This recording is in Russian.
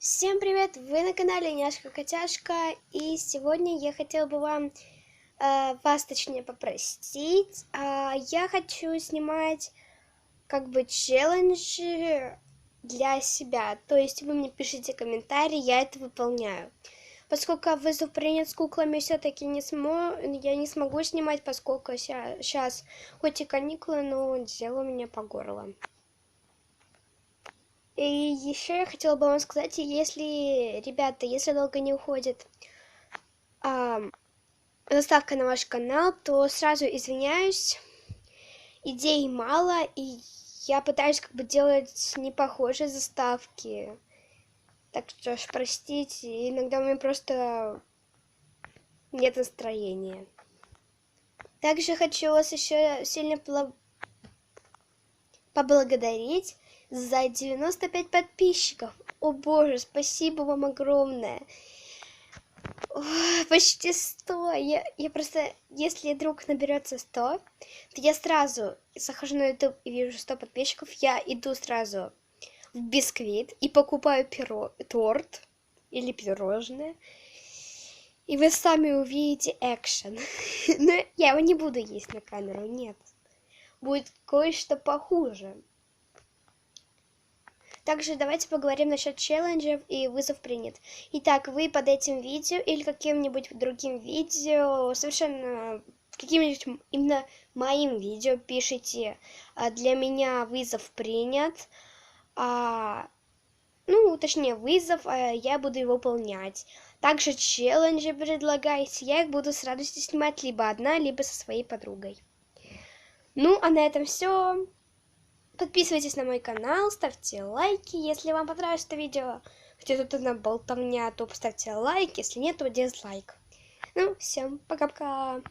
Всем привет! Вы на канале Няшка Котяшка, и сегодня я хотела бы вам, э, вас точнее попросить, э, я хочу снимать как бы челленджи для себя, то есть вы мне пишите комментарии, я это выполняю. Поскольку вызов принят с куклами все-таки не смо... я не смогу снимать, поскольку сейчас хоть и каникулы, но дело у меня по горло. И еще я хотела бы вам сказать, если, ребята, если долго не уходит а, заставка на ваш канал, то сразу извиняюсь, идей мало, и я пытаюсь как бы делать непохожие заставки. Так что ж, простите, иногда у меня просто нет настроения. Также хочу вас еще сильно поблагодарить за 95 подписчиков. О боже, спасибо вам огромное. Ой, почти 100. Я, я просто, если вдруг наберется 100, то я сразу захожу на YouTube и вижу 100 подписчиков, я иду сразу в бисквит и покупаю пиро, торт или пирожное. И вы сами увидите экшен. Но я его не буду есть на камеру, нет. Будет кое-что похуже. Также давайте поговорим насчет челленджев и вызов принят. Итак, вы под этим видео или каким-нибудь другим видео, совершенно каким-нибудь именно моим видео пишите а, для меня вызов принят. А, ну, точнее, вызов, а я буду его выполнять. Также челленджи предлагайте, я их буду с радостью снимать либо одна, либо со своей подругой. Ну, а на этом все. Подписывайтесь на мой канал, ставьте лайки, если вам понравилось это видео. Хотя тут одна болтовня, то поставьте лайк, если нет, то дизлайк. Ну, всем пока-пока.